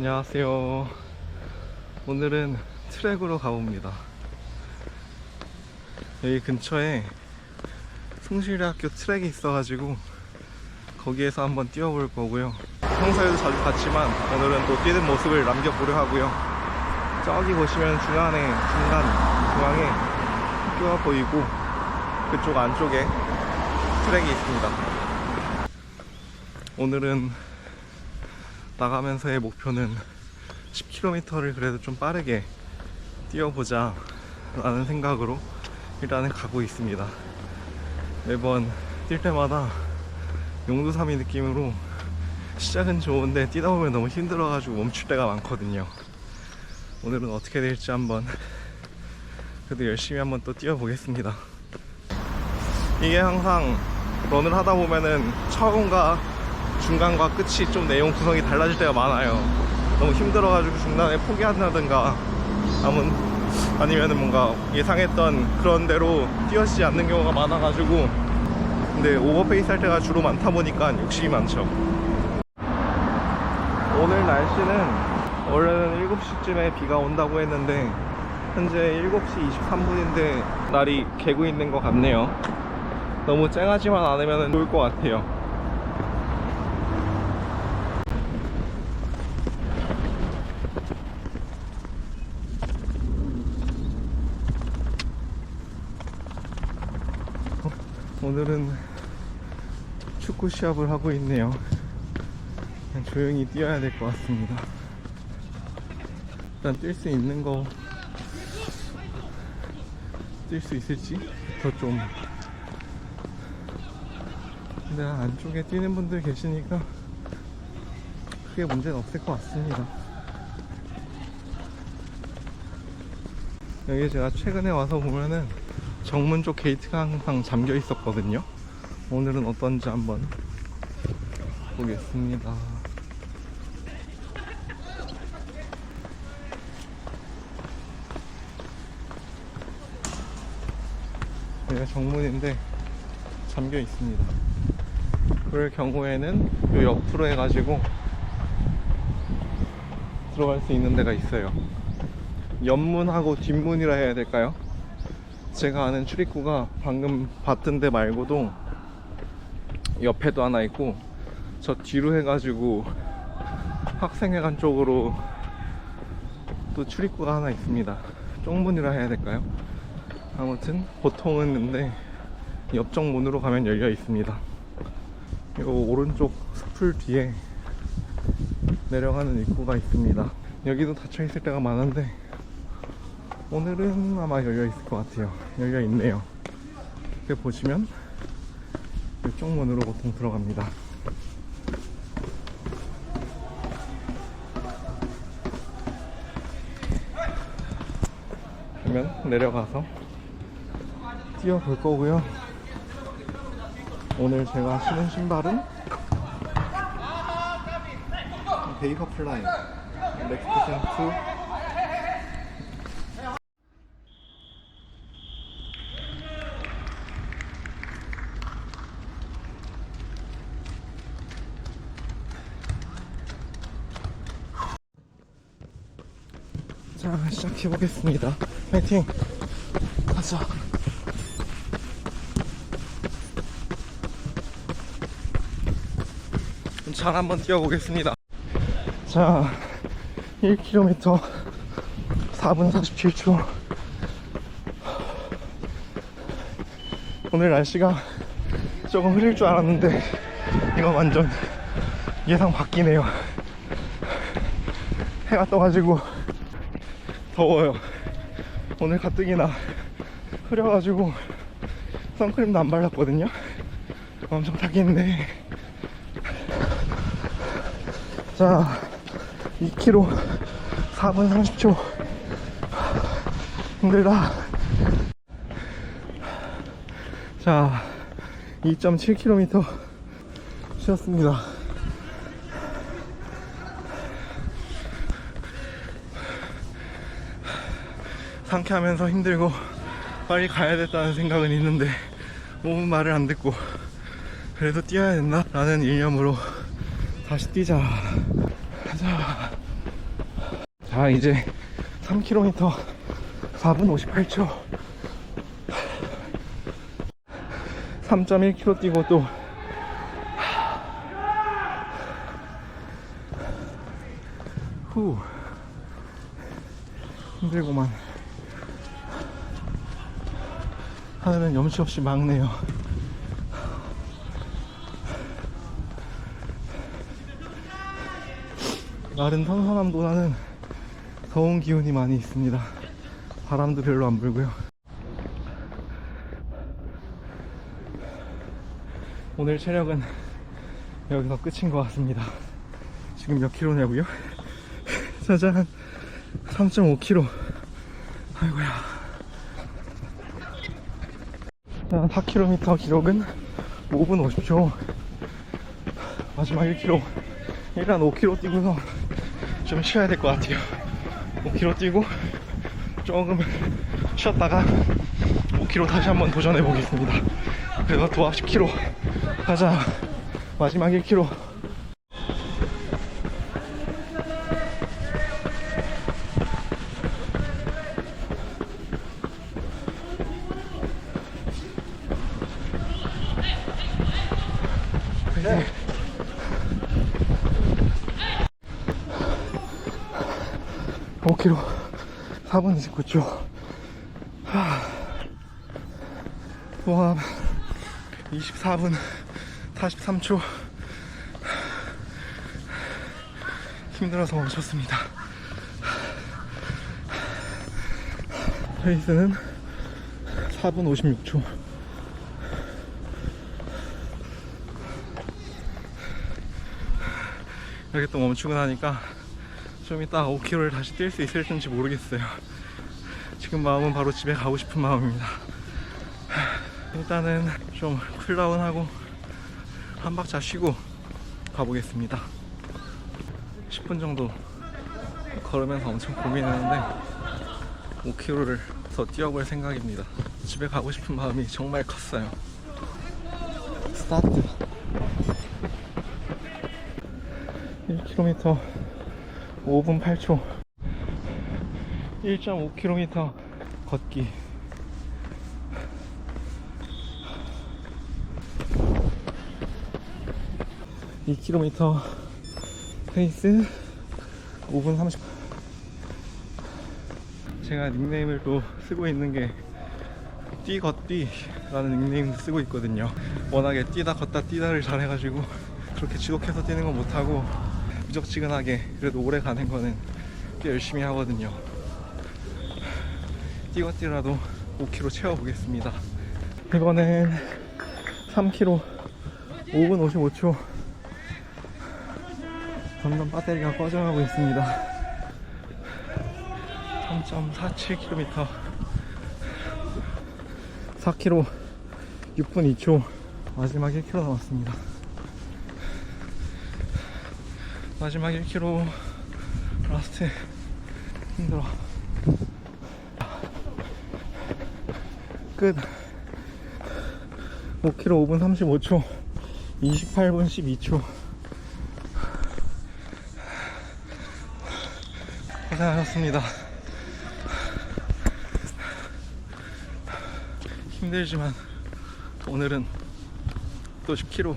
안녕하세요. 오늘은 트랙으로 가봅니다. 여기 근처에 성실대학교 트랙이 있어가지고 거기에서 한번 뛰어볼 거고요. 평소에도 자주 갔지만 오늘은 또 뛰는 모습을 남겨보려 하고요. 저기 보시면 중간에 중간 중앙에 학교가 보이고 그쪽 안쪽에 트랙이 있습니다. 오늘은 나가면서의 목표는 10km를 그래도 좀 빠르게 뛰어보자 라는 생각으로 일단은 가고 있습니다. 매번 뛸 때마다 용두삼이 느낌으로 시작은 좋은데 뛰다 보면 너무 힘들어가지고 멈출 때가 많거든요. 오늘은 어떻게 될지 한번 그래도 열심히 한번 또 뛰어보겠습니다. 이게 항상 런을 하다 보면은 처음과 중간과 끝이 좀 내용 구성이 달라질 때가 많아요. 너무 힘들어가지고 중간에 포기한다든가 아무 아니면은 뭔가 예상했던 그런 대로 뛰어지지 않는 경우가 많아가지고 근데 오버페이스 할 때가 주로 많다 보니까 욕심이 많죠. 오늘 날씨는 원래는 7시쯤에 비가 온다고 했는데 현재 7시 23분인데 날이 개고 있는 것 같네요. 너무 쨍하지만 않으면 좋을 것 같아요. 오늘은 축구 시합을 하고 있네요. 그냥 조용히 뛰어야 될 것 같습니다. 일단 뛸 수 있는 거 뛸 수 있을지부터 좀 근데 안쪽에 뛰는 분들 계시니까 크게 문제는 없을 것 같습니다. 여기 제가 최근에 와서 보면은 정문 쪽 게이트가 항상 잠겨 있었거든요. 오늘은 어떤지 한번 보겠습니다. 여기가 정문인데 잠겨 있습니다. 그럴 경우에는 요 옆으로 해가지고 들어갈 수 있는 데가 있어요. 옆문하고 뒷문이라 해야 될까요? 제가 아는 출입구가 방금 봤던 데 말고도 옆에도 하나 있고 저 뒤로 해가지고 학생회관 쪽으로 또 출입구가 하나 있습니다. 쪽문이라 해야 될까요? 아무튼 보통은 근데 옆쪽 문으로 가면 열려 있습니다. 이 오른쪽 숲을 뒤에 내려가는 입구가 있습니다. 여기도 닫혀 있을 때가 많은데 오늘은 아마 열려 있을 것 같아요. 열려 있네요. 이렇게 보시면 이쪽 문으로 보통 들어갑니다. 그러면 내려가서 뛰어볼 거고요. 오늘 제가 신은 신발은 베이커 플라이 렉스 텐2자 시작해 보겠습니다. 파이팅! 가자. 잘 한번 뛰어보겠습니다. 자 1km 4분 47초. 오늘 날씨가 조금 흐릴 줄 알았는데 이거 완전 예상 바뀌네요. 해가 떠가지고 더워요. 오늘 가뜩이나 흐려가지고 선크림도 안 발랐거든요. 엄청 타겠네. 자, 2km 4분 30초. 힘들다. 자, 2.7km 쉬었습니다. 상쾌하면서 힘들고 빨리 가야 됐다는 생각은 있는데 몸은 말을 안 듣고 그래도 뛰어야 된다 라는 일념으로 다시 뛰자. 가자. 자 이제 3km 4분 58초. 3.1km 뛰고 또 후. 힘들구 하늘은 염치 없이 맑네요. 날은 선선함보다는 더운 기운이 많이 있습니다. 바람도 별로 안 불고요. 오늘 체력은 여기서 끝인 것 같습니다. 지금 몇 킬로냐고요? 짜잔 3.5km 아이고야. 자 4km 기록은 5분 50초. 마지막 1km 일단 5km 뛰고서 좀 쉬어야 될 것 같아요. 5km 뛰고 조금 쉬었다가 5km 다시 한번 도전해 보겠습니다. 그래서 도합 10km 가자. 마지막 1km 네. 5km 4분 29초 와 24분 43초. 힘들어서 멈췄습니다. 페이스는 4분 56초. 이렇게 또 멈추고 나니까 좀 이따 5km를 다시 뛸 수 있을지 모르겠어요. 지금 마음은 바로 집에 가고 싶은 마음입니다. 일단은 좀 쿨다운하고 한 박자 쉬고 가보겠습니다. 10분 정도 걸으면서 엄청 고민했는데 5km를 더 뛰어볼 생각입니다. 집에 가고 싶은 마음이 정말 컸어요. 스타트 1km 5분 8초. 1.5km 걷기. 이 k m 페이스 5분 30 제가 닉네임을 또 쓰고 있는 게 뛰걷뛰라는 닉네임도 쓰고 있거든요. 워낙에 뛰다 걷다 뛰다를 잘해가지고 그렇게 지속해서 뛰는 건 못하고 무적지근하게 그래도 오래 가는 거는 꽤 열심히 하거든요. 뛰어뛰라도 5km 채워보겠습니다. 이번엔 3km 5분 55초 점점 배터리가 꺼져가고 있습니다. 3.47km 4km 6분 2초 마지막 1km 남았습니다. 마지막 1km 라스트 힘들어. 끝. 5km 5분 35초 28분 12초. 고생하셨습니다. 힘들지만 오늘은 또 10km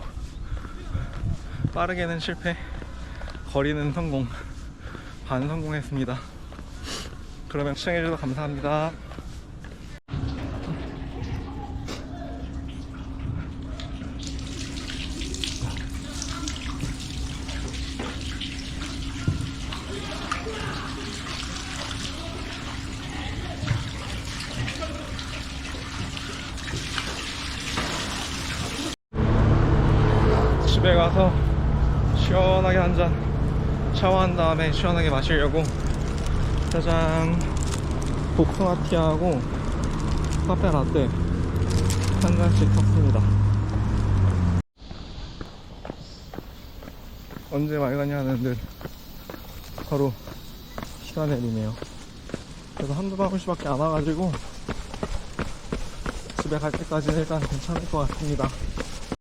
빠르게는 실패 거리는 성공 반 성공했습니다. 그러면 시청해주셔서 감사합니다. 집에 가서 시원하게 한잔 샤워한 다음에 시원하게 마시려고. 짜잔. 복숭아 티하고 카페 라떼 한 잔씩 샀습니다. 언제 맑았냐 하는 듯 바로 시간 내리네요. 그래서 한두 방울씩밖에 안 와가지고 집에 갈 때까지는 일단 괜찮을 것 같습니다